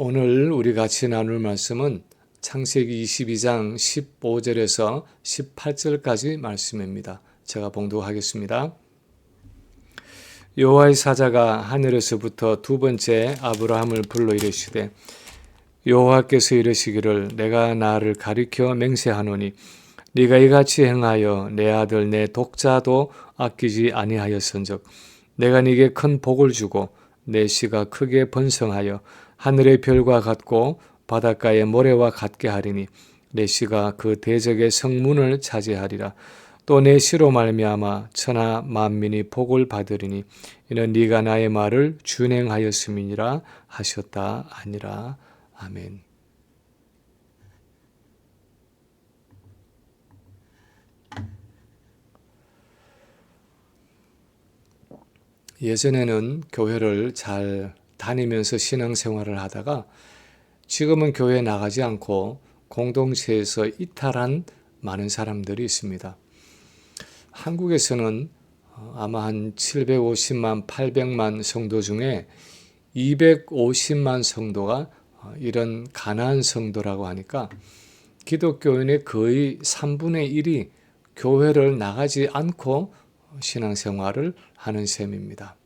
오늘 우리 같이 나눌 말씀은 창세기 22장 15절에서 18절까지 말씀입니다. 제가 봉독하겠습니다. 여호와의 사자가 하늘에서부터 두 번째 아브라함을 불러 이르시되 여호와께서 이르시기를 내가 나를 가리켜 맹세하노니 네가 이같이 행하여 내 아들 내 독자도 아끼지 아니하였은즉 내가 네게 큰 복을 주고 내 씨가 크게 번성하여 하늘의 별과 같고 바닷가의 모래와 같게 하리니 내 씨가 그 대적의 성문을 차지하리라 또 내 씨로 말미암아 천하 만민이 복을 받으리니 이는 네가 나의 말을 준행하였음이니라 하셨다 아니라 아멘. 예전에는 교회를 잘 다니면서 신앙생활을 하다가 지금은 교회 나가지 않고 공동체에서 이탈한 많은 사람들이 있습니다. 한국에서는 어, 아마 한 750만, 800만 성도 중에 250만 성도가 어, 이런 가난한 성도라고 하니까 기독교인의 거의 3분의 1이 교회를 나가지 않고 신앙생활을 하는 셈입니다.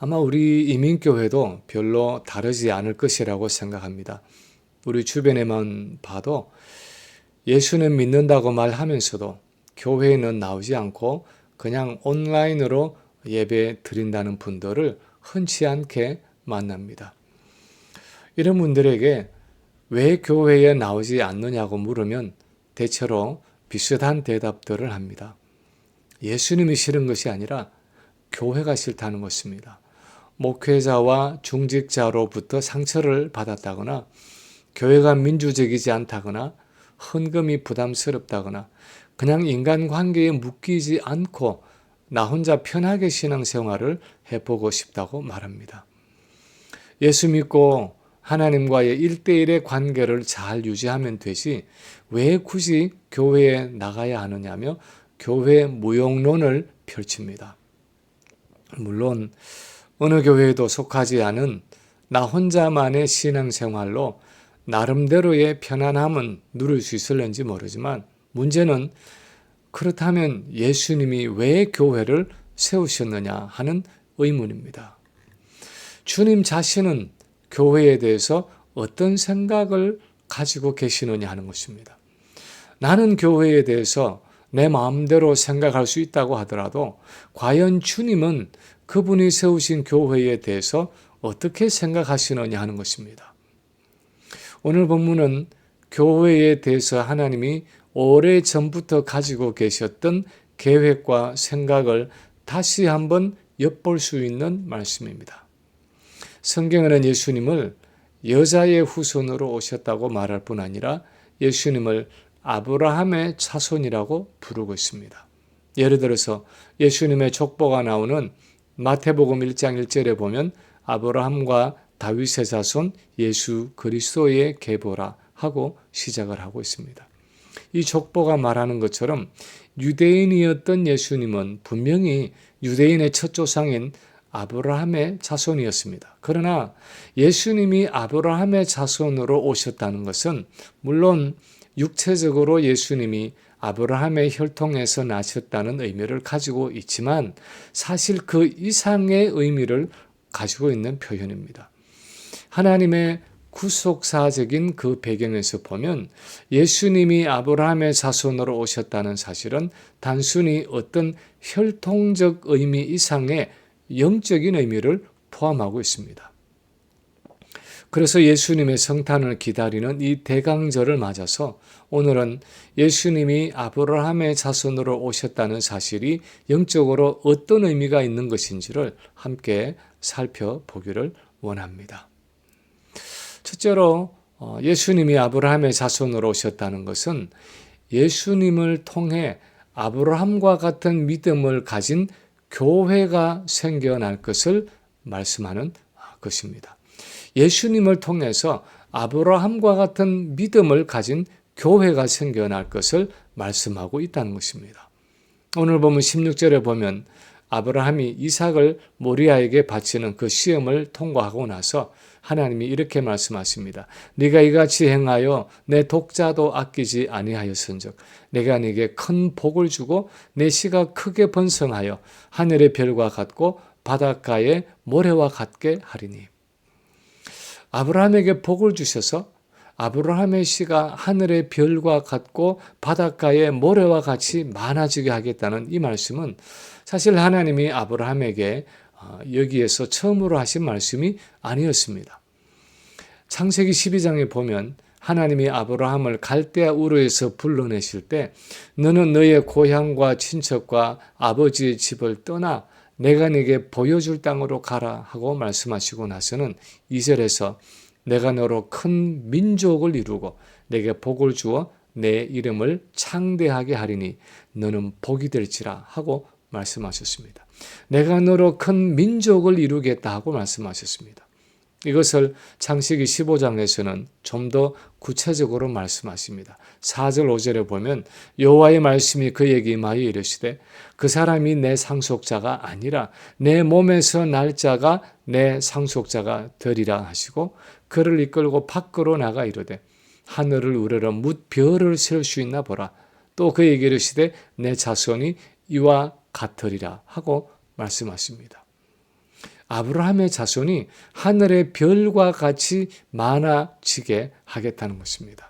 아마 우리 이민교회도 별로 다르지 않을 것이라고 생각합니다. 우리 주변에만 봐도 예수는 믿는다고 말하면서도 교회에는 나오지 않고 그냥 온라인으로 예배 드린다는 분들을 흔치 않게 만납니다. 이런 분들에게 왜 교회에 나오지 않느냐고 물으면 대체로 비슷한 대답들을 합니다. 예수님이 싫은 것이 아니라 교회가 싫다는 것입니다. 목회자와 중직자로부터 상처를 받았다거나 교회가 민주적이지 않다거나 헌금이 부담스럽다거나 그냥 인간관계에 묶이지 않고 나 혼자 편하게 신앙생활을 해보고 싶다고 말합니다. 예수 믿고 하나님과의 일대일의 관계를 잘 유지하면 되지 왜 굳이 교회에 나가야 하느냐며 교회 무용론을 펼칩니다. 물론 어느 교회에도 속하지 않은 나 혼자만의 신앙생활로 나름대로의 편안함은 누릴 수 있을는지 모르지만 문제는 그렇다면 예수님이 왜 교회를 세우셨느냐 하는 의문입니다. 주님 자신은 교회에 대해서 어떤 생각을 가지고 계시느냐 하는 것입니다. 나는 교회에 대해서 내 마음대로 생각할 수 있다고 하더라도 과연 주님은 그분이 세우신 교회에 대해서 어떻게 생각하시느냐 하는 것입니다. 오늘 본문은 교회에 대해서 하나님이 오래 전부터 가지고 계셨던 계획과 생각을 다시 한번 엿볼 수 있는 말씀입니다. 성경에는 예수님을 여자의 후손으로 오셨다고 말할 뿐 아니라 예수님을 아브라함의 자손이라고 부르고 있습니다. 예를 들어서 예수님의 족보가 나오는 마태복음 1장 1절에 보면 아브라함과 다윗의 자손 예수 그리스도의 계보라 하고 시작을 하고 있습니다. 이 족보가 말하는 것처럼 유대인이었던 예수님은 분명히 유대인의 첫 조상인 아브라함의 자손이었습니다. 그러나 예수님이 아브라함의 자손으로 오셨다는 것은 물론 육체적으로 예수님이 아브라함의 혈통에서 나셨다는 의미를 가지고 있지만 사실 그 이상의 의미를 가지고 있는 표현입니다. 하나님의 구속사적인 그 배경에서 보면 예수님이 아브라함의 자손으로 오셨다는 사실은 단순히 어떤 혈통적 의미 이상의 영적인 의미를 포함하고 있습니다. 그래서 예수님의 성탄을 기다리는 이 대강절을 맞아서 오늘은 예수님이 아브라함의 자손으로 오셨다는 사실이 영적으로 어떤 의미가 있는 것인지를 함께 살펴보기를 원합니다. 첫째로 어, 예수님이 아브라함의 자손으로 오셨다는 것은 예수님을 통해 아브라함과 같은 믿음을 가진 교회가 생겨날 것을 말씀하는 것입니다. 예수님을 통해서 아브라함과 같은 믿음을 가진 교회가 생겨날 것을 말씀하고 있다는 것입니다. 오늘 보면 16절에 보면 아브라함이 이삭을 모리아에게 바치는 그 시험을 통과하고 나서 하나님이 이렇게 말씀하십니다. 네가 이같이 행하여 내 독자도 아끼지 아니하였은즉 내가 네게 큰 복을 주고 내 씨가 크게 번성하여 하늘의 별과 같고 바닷가의 모래와 같게 하리니 아브라함에게 복을 주셔서 아브라함의 씨가 하늘의 별과 같고 바닷가의 모래와 같이 많아지게 하겠다는 이 말씀은 사실 하나님이 아브라함에게 어, 여기에서 처음으로 하신 말씀이 아니었습니다. 창세기 12장에 보면 하나님이 아브라함을 갈대아 우르에서 불러내실 때 너는 너의 고향과 친척과 아버지의 집을 떠나 내가 네게 보여줄 땅으로 가라 하고 말씀하시고 나서는 이절에서 내가 너로 큰 민족을 이루고 내게 복을 주어 내 이름을 창대하게 하리니 너는 복이 될지라 하고 말씀하셨습니다. 내가 너로 큰 민족을 이루겠다 하고 말씀하셨습니다. 이것을 창세기 15장에서는 좀 더 구체적으로 말씀하십니다. 4절 5절에 보면 여호와의 말씀이 그에게 임하여 이르시되 그 사람이 내 상속자가 아니라 내 몸에서 날 자가 내 상속자가 되리라 하시고 그를 이끌고 밖으로 나가 이르되 하늘을 우러러 뭇 별을 세울 수 있나 보라 또 그에게 이르시되 내 자손이 이와 같으리라 하고 말씀하십니다. 아브라함의 자손이 하늘의 별과 같이 많아지게 하겠다는 것입니다.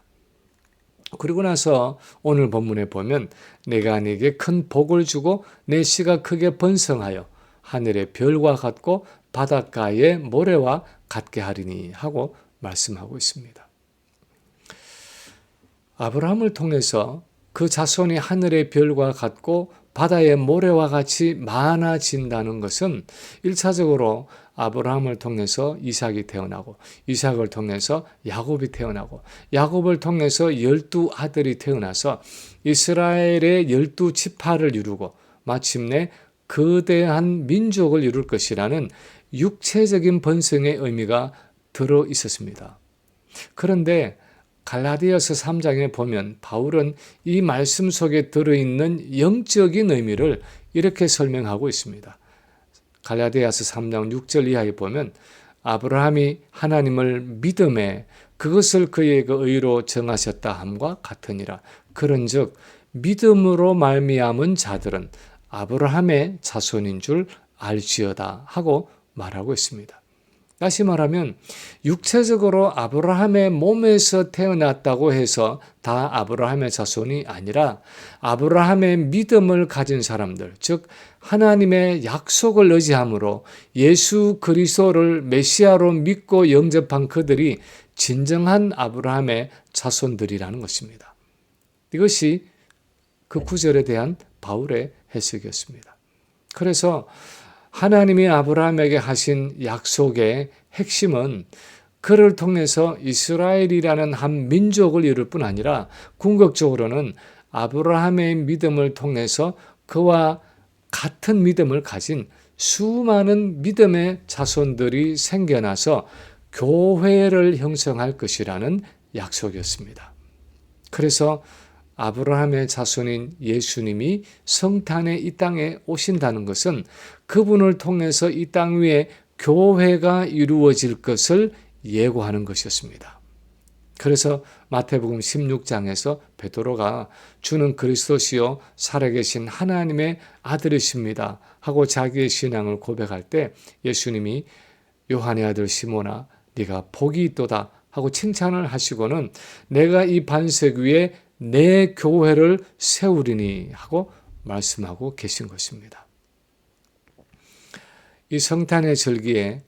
그리고 나서 오늘 본문에 보면 내가 네게 큰 복을 주고 내 씨가 크게 번성하여 하늘의 별과 같고 바닷가의 모래와 같게 하리니 하고 말씀하고 있습니다. 아브라함을 통해서 그 자손이 하늘의 별과 같고 바다의 모래와 같이 많아진다는 것은 1차적으로 아브라함을 통해서 이삭이 태어나고 이삭을 통해서 야곱이 태어나고 야곱을 통해서 열두 아들이 태어나서 이스라엘의 열두 지파를 이루고 마침내 거대한 민족을 이룰 것이라는 육체적인 번성의 의미가 들어 있었습니다. 그런데 갈라디아서 3장에 보면 바울은 이 말씀 속에 들어있는 영적인 의미를 이렇게 설명하고 있습니다. 갈라디아서 3장 6절 이하에 보면 아브라함이 하나님을 믿음에 그것을 그에게 의로 정하셨다 함과 같으니라. 그런즉 믿음으로 말미암은 자들은 아브라함의 자손인 줄 알지어다 하고 말하고 있습니다. 다시 말하면 육체적으로 아브라함의 몸에서 태어났다고 해서 다 아브라함의 자손이 아니라 아브라함의 믿음을 가진 사람들, 즉 하나님의 약속을 의지함으로 예수 그리스도를 메시아로 믿고 영접한 그들이 진정한 아브라함의 자손들이라는 것입니다. 이것이 그 구절에 대한 바울의 해석이었습니다. 그래서 하나님이 아브라함에게 하신 약속의 핵심은 그를 통해서 이스라엘이라는 한 민족을 이룰 뿐 아니라 궁극적으로는 아브라함의 믿음을 통해서 그와 같은 믿음을 가진 수많은 믿음의 자손들이 생겨나서 교회를 형성할 것이라는 약속이었습니다. 그래서 아브라함의 자손인 예수님이 성탄에 이 땅에 오신다는 것은 그분을 통해서 이 땅 위에 교회가 이루어질 것을 예고하는 것이었습니다. 그래서 마태복음 16장에서 베드로가 주는 그리스도시요 살아계신 하나님의 아들이십니다 하고 자기의 신앙을 고백할 때 예수님이 요한의 아들 시모나 네가 복이 있도다 하고 칭찬을 하시고는 내가 이 반석 위에 내 교회를 세우리니 하고 말씀하고 계신 것입니다. 이 성탄의 절기에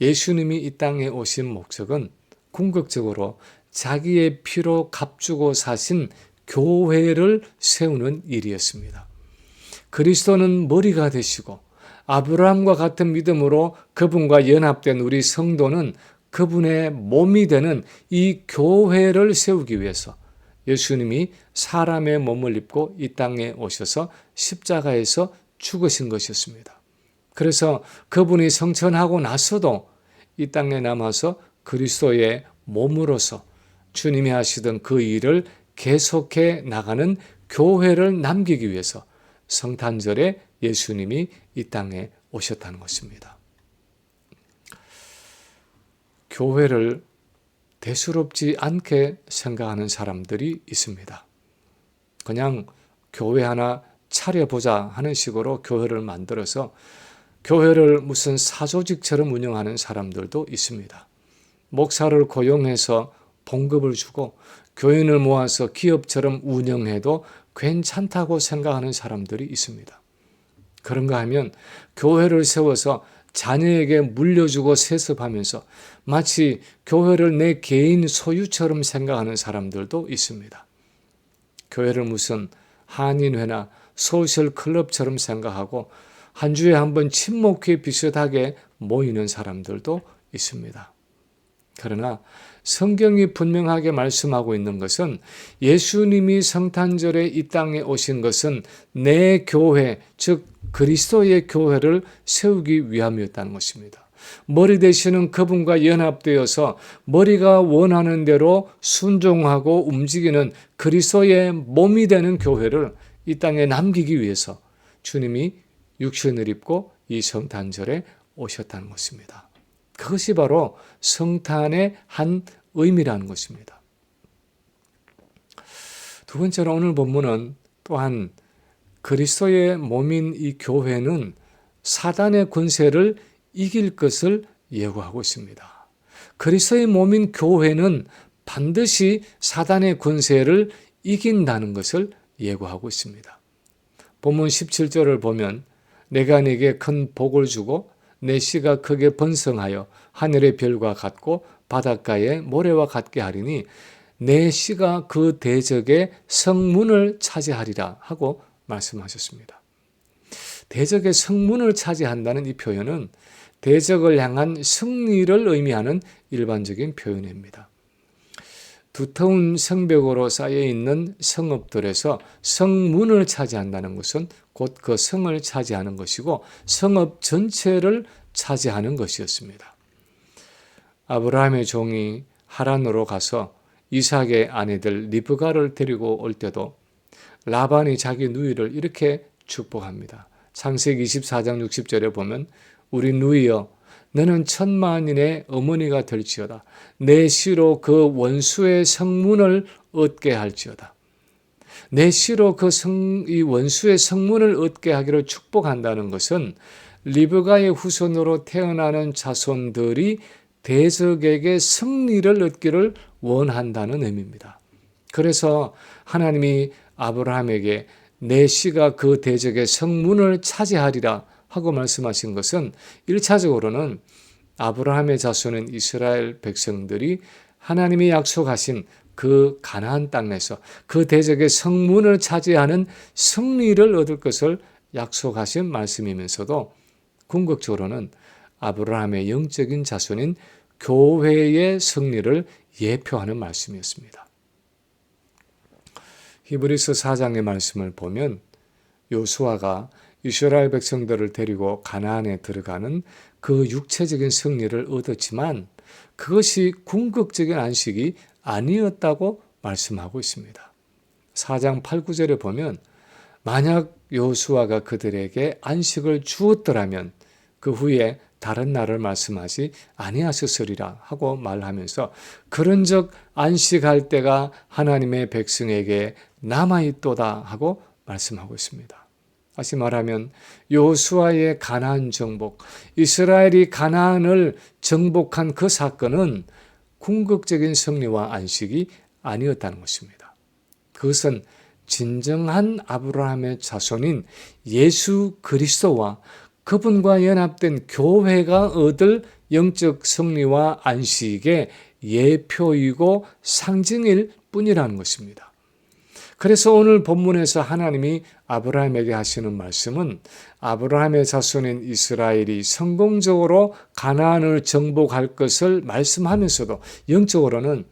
예수님이 이 땅에 오신 목적은 궁극적으로 자기의 피로 값주고 사신 교회를 세우는 일이었습니다. 그리스도는 머리가 되시고 아브라함과 같은 믿음으로 그분과 연합된 우리 성도는 그분의 몸이 되는 이 교회를 세우기 위해서 예수님이 사람의 몸을 입고 이 땅에 오셔서 십자가에서 죽으신 것이었습니다. 그래서 그분이 성천하고 나서도 이 땅에 남아서 그리스도의 몸으로서 주님이 하시던 그 일을 계속해 나가는 교회를 남기기 위해서 성탄절에 예수님이 이 땅에 오셨다는 것입니다. 교회를 대수롭지 않게 생각하는 사람들이 있습니다. 그냥 교회 하나 차려보자 하는 식으로 교회를 만들어서 교회를 무슨 사조직처럼 운영하는 사람들도 있습니다. 목사를 고용해서 봉급을 주고 교인을 모아서 기업처럼 운영해도 괜찮다고 생각하는 사람들이 있습니다. 그런가 하면 교회를 세워서 자녀에게 물려주고 세습하면서 마치 교회를 내 개인 소유처럼 생각하는 사람들도 있습니다. 교회를 무슨 한인회나 소셜 클럽처럼 생각하고 한 주에 한 번 친목회 비슷하게 모이는 사람들도 있습니다. 그러나 성경이 분명하게 말씀하고 있는 것은 예수님이 성탄절에 이 땅에 오신 것은 내 교회, 즉 그리스도의 교회를 세우기 위함이었다는 것입니다. 머리 되시는 그분과 연합되어서 머리가 원하는 대로 순종하고 움직이는 그리스도의 몸이 되는 교회를 이 땅에 남기기 위해서 주님이 육신을 입고 이 성탄절에 오셨다는 것입니다. 그것이 바로 성탄의 한 의미라는 것입니다. 두 번째로 오늘 본문은 또한 그리스도의 몸인 이 교회는 사단의 권세를 이길 것을 예고하고 있습니다. 그리스도의 몸인 교회는 반드시 사단의 권세를 이긴다는 것을 예고하고 있습니다. 본문 17절을 보면 내가 네게 큰 복을 주고 내 씨가 크게 번성하여 하늘의 별과 같고 바닷가의 모래와 같게 하리니 내 씨가 그 대적의 성문을 차지하리라 하고 말씀하셨습니다. 대적의 성문을 차지한다는 이 표현은 대적을 향한 승리를 의미하는 일반적인 표현입니다. 두터운 성벽으로 쌓여 있는 성읍들에서 성문을 차지한다는 것은 곧 그 성을 차지하는 것이고 성읍 전체를 차지하는 것이었습니다. 아브라함의 종이 하란으로 가서 이삭의 아내들 리브가를 데리고 올 때도 라반이 자기 누이를 이렇게 축복합니다. 창세기 24장 60절에 보면 우리 누이여 너는 천만인의 어머니가 될지어다. 내 시로 그 원수의 성문을 얻게 할지어다. 내 시로 그 성, 이 원수의 성문을 얻게 하기를 축복한다는 것은 리브가의 후손으로 태어나는 자손들이 대적에게 승리를 얻기를 원한다는 의미입니다. 그래서 하나님이 아브라함에게 내 씨가 그 대적의 성문을 차지하리라 하고 말씀하신 것은 1차적으로는 아브라함의 자손은 이스라엘 백성들이 하나님이 약속하신 그 가나안 땅에서 그 대적의 성문을 차지하는 승리를 얻을 것을 약속하신 말씀이면서도 궁극적으로는 아브라함의 영적인 자손인 교회의 승리를 예표하는 말씀이었습니다. 히브리서 4장의 말씀을 보면 요수아가 이스라엘 백성들을 데리고 가나안에 들어가는 그 육체적인 승리를 얻었지만 그것이 궁극적인 안식이 아니었다고 말씀하고 있습니다. 4장 8, 9절에 보면 만약 요수아가 그들에게 안식을 주었더라면 그 후에 다른 날을 말씀하지 아니하셨으리라 하고 말하면서 그런적 안식할 때가 하나님의 백성에게 남아 있도다 하고 말씀하고 있습니다. 다시 말하면 요수아의 가나안 정복, 이스라엘이 가나안을 정복한 그 사건은 궁극적인 승리와 안식이 아니었다는 것입니다. 그것은 진정한 아브라함의 자손인 예수 그리스도와 그분과 연합된 교회가 얻을 영적 승리와 안식의 예표이고 상징일 뿐이라는 것입니다. 그래서 오늘 본문에서 하나님이 아브라함에게 하시는 말씀은 아브라함의 자손인 이스라엘이 성공적으로 가나안을 정복할 것을 말씀하면서도 영적으로는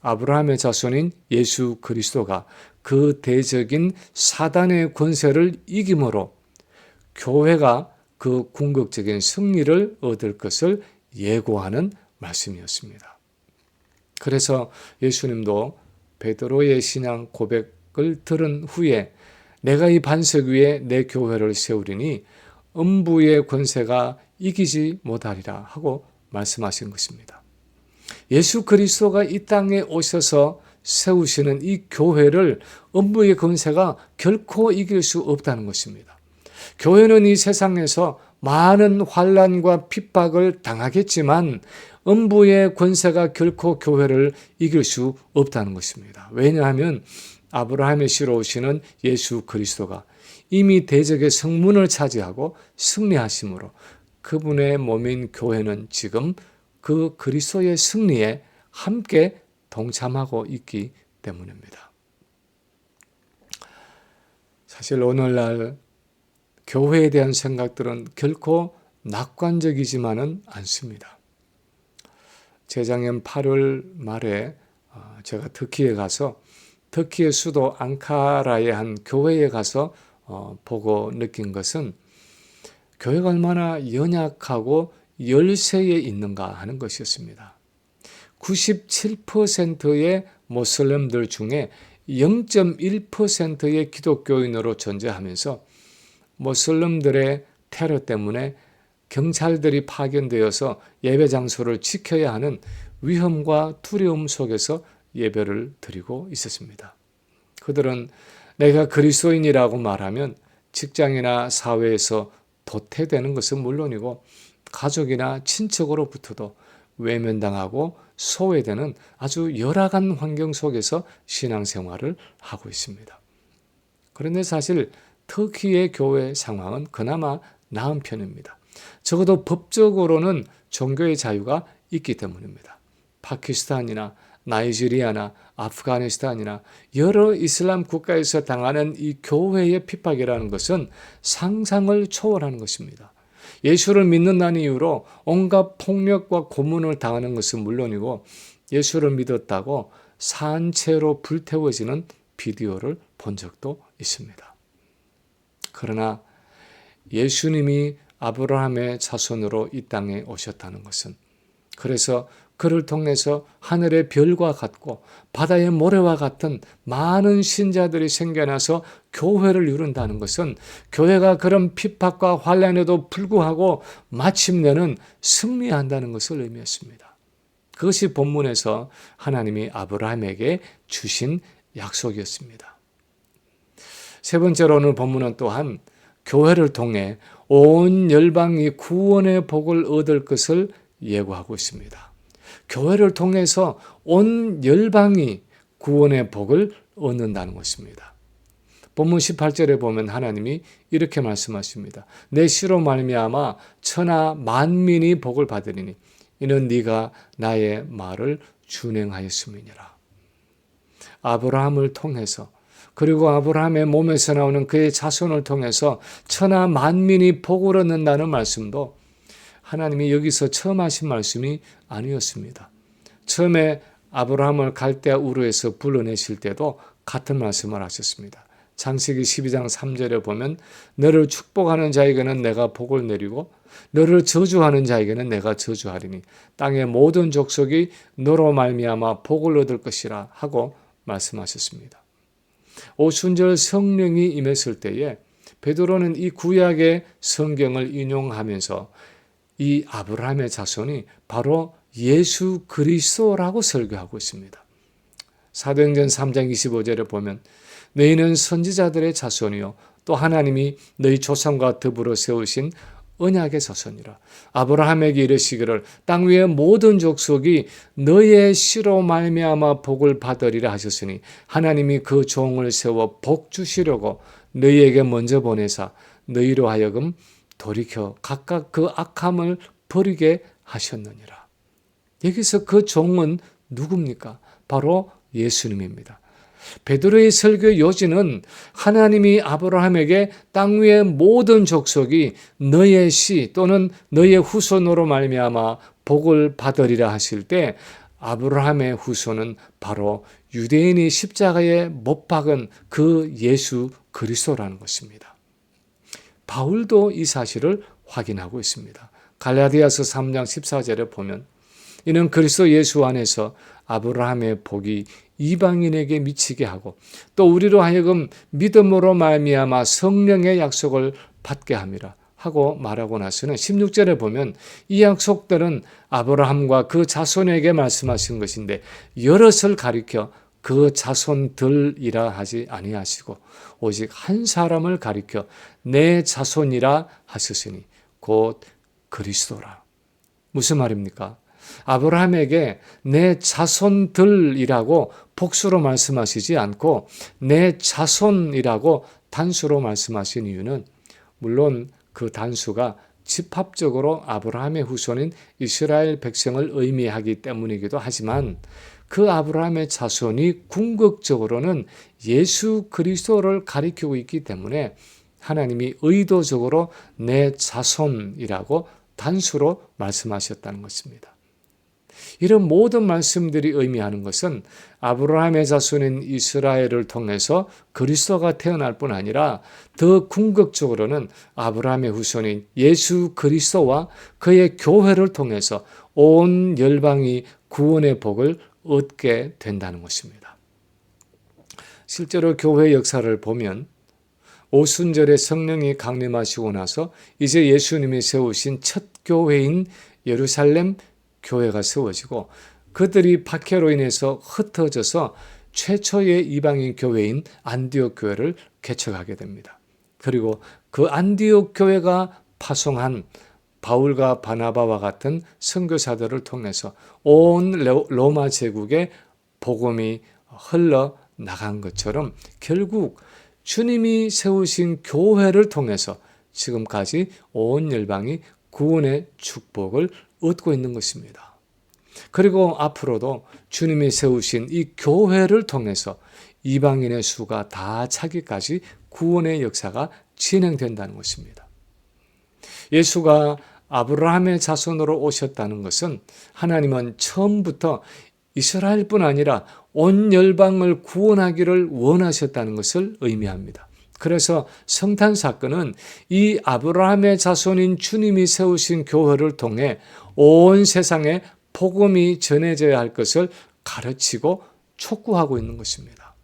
아브라함의 자손인 예수 그리스도가 그 대적인 사단의 권세를 이김으로 교회가 그 궁극적인 승리를 얻을 것을 예고하는 말씀이었습니다. 그래서 예수님도 베드로의 신앙 고백 을 들은 후에 내가 이 반석 위에 내 교회를 세우리니 음부의 권세가 이기지 못하리라 하고 말씀하신 것입니다. 예수 그리스도가 이 땅에 오셔서 세우시는 이 교회를 음부의 권세가 결코 이길 수 없다는 것입니다. 교회는 이 세상에서 많은 환란과 핍박을 당하겠지만 음부의 권세가 결코 교회를 이길 수 없다는 것입니다. 왜냐하면 아브라함의 씨로 오시는 예수 그리스도가 이미 대적의 성문을 차지하고 승리하심으로 그분의 몸인 교회는 지금 그 그리스도의 승리에 함께 동참하고 있기 때문입니다. 사실 오늘날 교회에 대한 생각들은 결코 낙관적이지만은 않습니다. 재작년 8월 말에 어, 제가 터키에 가서 터키의 수도 앙카라의 한 교회에 가서 어, 보고 느낀 것은 교회가 얼마나 연약하고 열세에 있는가 하는 것이었습니다. 97%의 모슬렘들 중에 0.1%의 기독교인으로 존재하면서 모슬렘들의 테러 때문에 경찰들이 파견되어서 예배 장소를 지켜야 하는 위험과 두려움 속에서 예배를 드리고 있었습니다. 그들은 내가 그리스도인이라고 말하면 직장이나 사회에서 도태되는 것은 물론이고 가족이나 친척으로부터도 외면당하고 소외되는 아주 열악한 환경 속에서 신앙생활을 하고 있습니다. 그런데 사실 터키의 교회 상황은 그나마 나은 편입니다. 적어도 법적으로는 종교의 자유가 있기 때문입니다. 파키스탄이나 나이지리아나 아프가니스탄이나 여러 이슬람 국가에서 당하는 이 교회의 핍박이라는 것은 상상을 초월하는 것입니다. 예수를 믿는다는 이유로 온갖 폭력과 고문을 당하는 것은 물론이고 예수를 믿었다고 산채로 불태워지는 비디오를 본 적도 있습니다. 그러나 예수님이 아브라함의 자손으로 이 땅에 오셨다는 것은 그래서 그를 통해서 하늘의 별과 같고 바다의 모래와 같은 많은 신자들이 생겨나서 교회를 이룬다는 것은 교회가 그런 핍박과 환란에도 불구하고 마침내는 승리한다는 것을 의미했습니다. 그것이 본문에서 하나님이 아브라함에게 주신 약속이었습니다. 세 번째로 오늘 본문은 또한 교회를 통해 온 열방이 구원의 복을 얻을 것을 예고하고 있습니다. 교회를 통해서 온 열방이 구원의 복을 얻는다는 것입니다. 본문 18절에 보면 하나님이 이렇게 말씀하십니다. 내 씨로 말미암아 천하 만민이 복을 받으리니 이는 네가 나의 말을 준행하였음이니라. 아브라함을 통해서 그리고 아브라함의 몸에서 나오는 그의 자손을 통해서 천하 만민이 복을 얻는다는 말씀도 하나님이 여기서 처음 하신 말씀이 아니었습니다. 처음에 아브라함을 갈대아 우르에서 불러내실 때도 같은 말씀을 하셨습니다. 창세기 12장 3절에 보면 너를 축복하는 자에게는 내가 복을 내리고 너를 저주하는 자에게는 내가 저주하리니 땅의 모든 족속이 너로 말미암아 복을 얻을 것이라 하고 말씀하셨습니다. 오순절 성령이 임했을 때에 베드로는 이 구약의 성경을 인용하면서 이 아브라함의 자손이 바로 예수 그리스도라고 설교하고 있습니다. 사도행전 3장 25절에 보면 너희는 선지자들의 자손이요 또 하나님이 너희 조상과 더불어 세우신 언약의 자손이라 아브라함에게 이르시기를 땅 위의 모든 족속이 너의 씨로 말미암아 복을 받으리라 하셨으니 하나님이 그 종을 세워 복 주시려고 너희에게 먼저 보내사 너희로 하여금 돌이켜 각각 그 악함을 버리게 하셨느니라. 여기서 그 종은 누굽니까? 바로 예수님입니다. 베드로의 설교 요지는 하나님이 아브라함에게 땅 위의 모든 족속이 너의 씨 또는 너의 후손으로 말미암아 복을 받으리라 하실 때 아브라함의 후손은 바로 유대인이 십자가에 못 박은 그 예수 그리스도라는 것입니다. 바울도 이 사실을 확인하고 있습니다. 갈라디아서 3장 14절에 보면 이는 그리스도 예수 안에서 아브라함의 복이 이방인에게 미치게 하고 또 우리로 하여금 믿음으로 말미암아 성령의 약속을 받게 함이라 하고 말하고 나서는 16절에 보면 이 약속들은 아브라함과 그 자손에게 말씀하신 것인데 여럿을 가리켜 그 자손들이라 하지 아니하시고 오직 한 사람을 가리켜 내 자손이라 하셨으니 곧 그리스도라. 무슨 말입니까? 아브라함에게 내 자손들이라고 복수로 말씀하시지 않고 내 자손이라고 단수로 말씀하신 이유는 물론 그 단수가 집합적으로 아브라함의 후손인 이스라엘 백성을 의미하기 때문이기도 하지만 그 아브라함의 자손이 궁극적으로는 예수 그리스도를 가리키고 있기 때문에 하나님이 의도적으로 내 자손이라고 단수로 말씀하셨다는 것입니다. 이런 모든 말씀들이 의미하는 것은 아브라함의 자손인 이스라엘을 통해서 그리스도가 태어날 뿐 아니라 더 궁극적으로는 아브라함의 후손인 예수 그리스도와 그의 교회를 통해서 온 열방이 구원의 복을 얻게 된다는 것입니다. 실제로 교회 역사를 보면 오순절에 성령이 강림하시고 나서 이제 예수님이 세우신 첫 교회인 예루살렘 교회가 세워지고 그들이 박해로 인해서 흩어져서 최초의 이방인 교회인 안디옥 교회를 개척하게 됩니다. 그리고 그 안디옥 교회가 파송한 바울과 바나바와 같은 선교사들을 통해서 온 로마 제국에 복음이 흘러 나간 것처럼 결국 주님이 세우신 교회를 통해서 지금까지 온 열방이 구원의 축복을 얻고 있는 것입니다. 그리고 앞으로도 주님이 세우신 이 교회를 통해서 이방인의 수가 다 차기까지 구원의 역사가 진행된다는 것입니다. 예수가 아브라함의 자손으로 오셨다는 것은 하나님은 처음부터 이스라엘뿐 아니라 온 열방을 구원하기를 원하셨다는 것을 의미합니다. 그래서 성탄 사건은 이 아브라함의 자손인 주님이 세우신 교회를 통해 온 세상에 복음이 전해져야 할 것을 가르치고 촉구하고 있는 것입니다.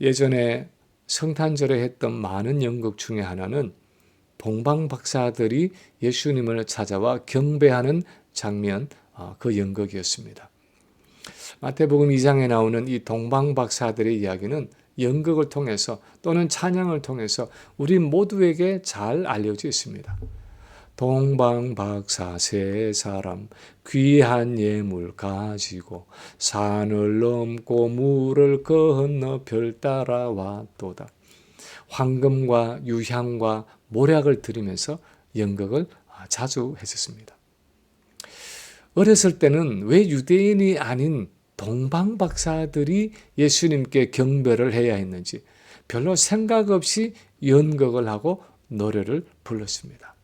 예전에 성탄절에 했던 많은 연극 중에 하나는 동방 박사들이 예수님을 찾아와 경배하는 장면 어, 그 연극이었습니다. 마태복음 2장에 나오는 이 동방 박사들의 이야기는 연극을 통해서 또는 찬양을 통해서 우리 모두에게 잘 알려져 있습니다. 동방박사 세 사람 귀한 예물 가지고 산을 넘고 물을 건너 별 따라왔도다. 황금과 유향과 모략을 들으면서 연극을 자주 했었습니다. 어렸을 때는 왜 유대인이 아닌 동방 박사들이 예수님께 경배를 해야 했는지 별로 생각 없이 연극을 하고 노래를 불렀습니다.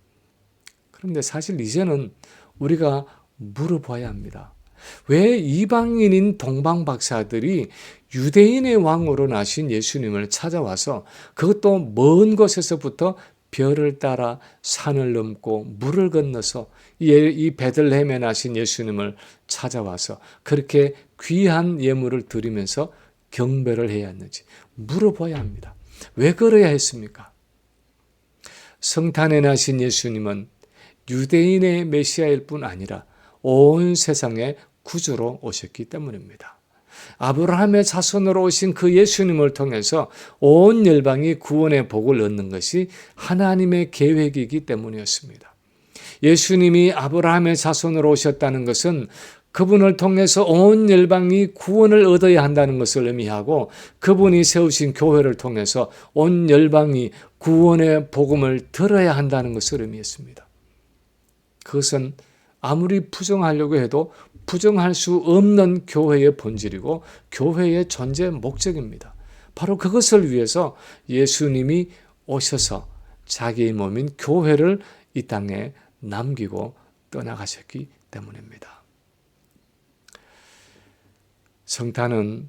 그런데 사실 이제는 우리가 물어봐야 합니다. 왜 이방인인 동방 박사들이 유대인의 왕으로 나신 예수님을 찾아와서 그것도 먼 곳에서부터 별을 따라 산을 넘고 물을 건너서 이 베들레헴에 나신 예수님을 찾아와서 그렇게 귀한 예물을 드리면서 경배를 해야 했는지 물어봐야 합니다. 왜 그래야 했습니까? 성탄에 나신 예수님은 유대인의 메시아일 뿐 아니라 온 세상의 구주로 오셨기 때문입니다. 아브라함의 자손으로 오신 그 예수님을 통해서 온 열방이 구원의 복을 얻는 것이 하나님의 계획이기 때문이었습니다. 예수님이 아브라함의 자손으로 오셨다는 것은 그분을 통해서 온 열방이 구원을 얻어야 한다는 것을 의미하고 그분이 세우신 교회를 통해서 온 열방이 구원의 복음을 들어야 한다는 것을 의미했습니다. 그것은 아무리 부정하려고 해도 부정할 수 없는 교회의 본질이고 교회의 존재 목적입니다. 바로 그것을 위해서 예수님이 오셔서 자기의 몸인 교회를 이 땅에 남기고 떠나가셨기 때문입니다. 성탄은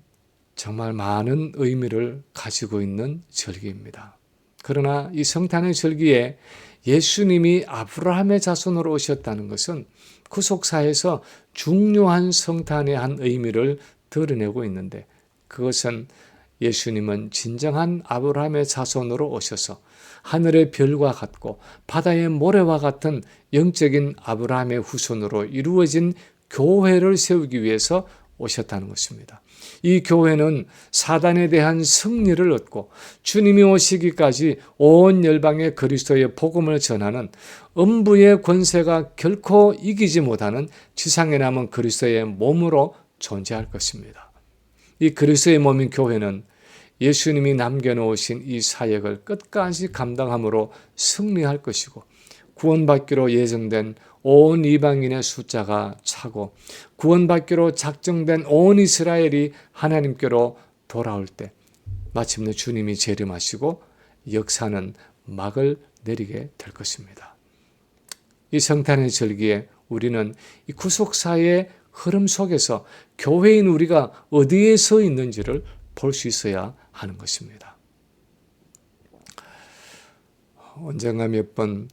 정말 많은 의미를 가지고 있는 절기입니다. 그러나 이 성탄의 절기에 예수님이 아브라함의 자손으로 오셨다는 것은 구속사에서 중요한 성탄의 한 의미를 드러내고 있는데 그것은 예수님은 진정한 아브라함의 자손으로 오셔서 하늘의 별과 같고 바다의 모래와 같은 영적인 아브라함의 후손으로 이루어진 교회를 세우기 위해서 오셨다는 것입니다. 이 교회는 사단에 대한 승리를 얻고 주님이 오시기까지 온 열방의 그리스도의 복음을 전하는 음부의 권세가 결코 이기지 못하는 지상에 남은 그리스도의 몸으로 존재할 것입니다. 이 그리스도의 몸인 교회는 예수님이 남겨놓으신 이 사역을 끝까지 감당함으로 승리할 것이고 구원받기로 예정된 온 이방인의 숫자가 차고 구원받기로 작정된 온 이스라엘이 하나님께로 돌아올 때 마침내 주님이 재림하시고 역사는 막을 내리게 될 것입니다. 이 성탄의 절기에 우리는 이 구속사의 흐름 속에서 교회인 우리가 어디에 서 있는지를 볼 수 있어야 하는 것입니다. 언젠가 몇 번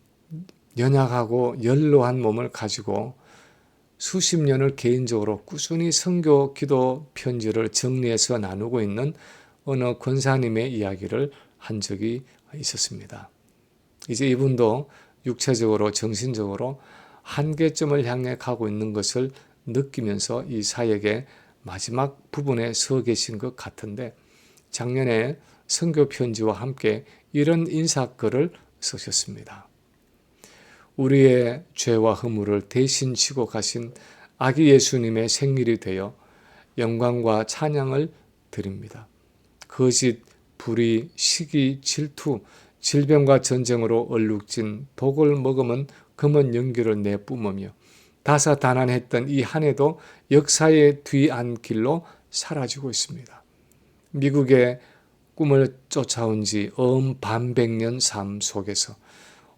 연약하고 연로한 몸을 가지고 수십 년을 개인적으로 꾸준히 선교 기도 편지를 정리해서 나누고 있는 어느 권사님의 이야기를 한 적이 있었습니다. 이제 이분도 육체적으로 정신적으로 한계점을 향해 가고 있는 것을 느끼면서 이 사역의 마지막 부분에 서 계신 것 같은데 작년에 선교 편지와 함께 이런 인사글을 쓰셨습니다. 우리의 죄와 허물을 대신 지고 가신 아기 예수님의 생일이 되어 영광과 찬양을 드립니다. 거짓, 불의, 시기, 질투, 질병과 전쟁으로 얼룩진 독을 먹으면 금은 연기를 내뿜으며 다사다난했던 이 한 해도 역사의 뒤안길로 사라지고 있습니다. 미국의 꿈을 쫓아온 지 엄 반백년 삶 속에서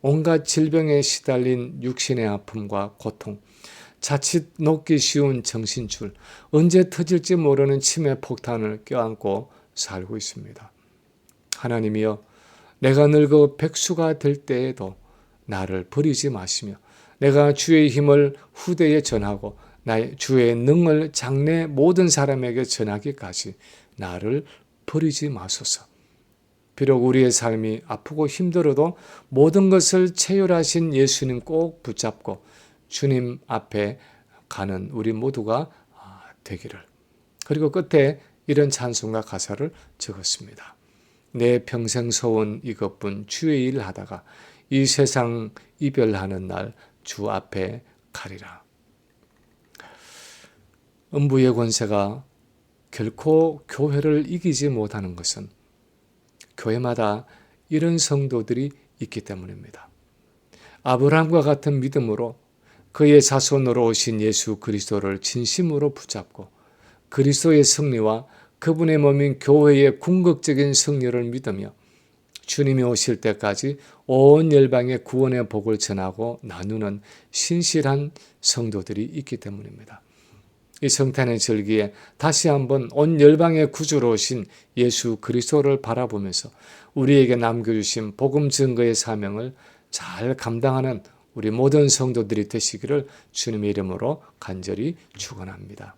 온갖 질병에 시달린 육신의 아픔과 고통, 자칫 녹기 쉬운 정신줄, 언제 터질지 모르는 치매 폭탄을 껴안고 살고 있습니다. 하나님이여, 내가 늙어 백수가 될 때에도 나를 버리지 마시며, 내가 주의 힘을 후대에 전하고, 나의 주의 능을 장래 모든 사람에게 전하기까지 나를 버리지 마소서. 비록 우리의 삶이 아프고 힘들어도 모든 것을 체휼하신 예수님 꼭 붙잡고 주님 앞에 가는 우리 모두가 되기를. 그리고 끝에 이런 찬송가 가사를 적었습니다. 내 평생 소원 이것뿐 주의 일 하다가 이 세상 이별하는 날 주 앞에 가리라. 음부의 권세가 결코 교회를 이기지 못하는 것은 교회마다 이런 성도들이 있기 때문입니다. 아브라함과 같은 믿음으로 그의 자손으로 오신 예수 그리스도를 진심으로 붙잡고 그리스도의 승리와 그분의 몸인 교회의 궁극적인 승리를 믿으며 주님이 오실 때까지 온 열방의 구원의 복을 전하고 나누는 신실한 성도들이 있기 때문입니다. 이 성탄의 절기에 다시 한번 온 열방의 구주로 오신 예수 그리스도를 바라보면서 우리에게 남겨주신 복음 증거의 사명을 잘 감당하는 우리 모든 성도들이 되시기를 주님의 이름으로 간절히 축원합니다.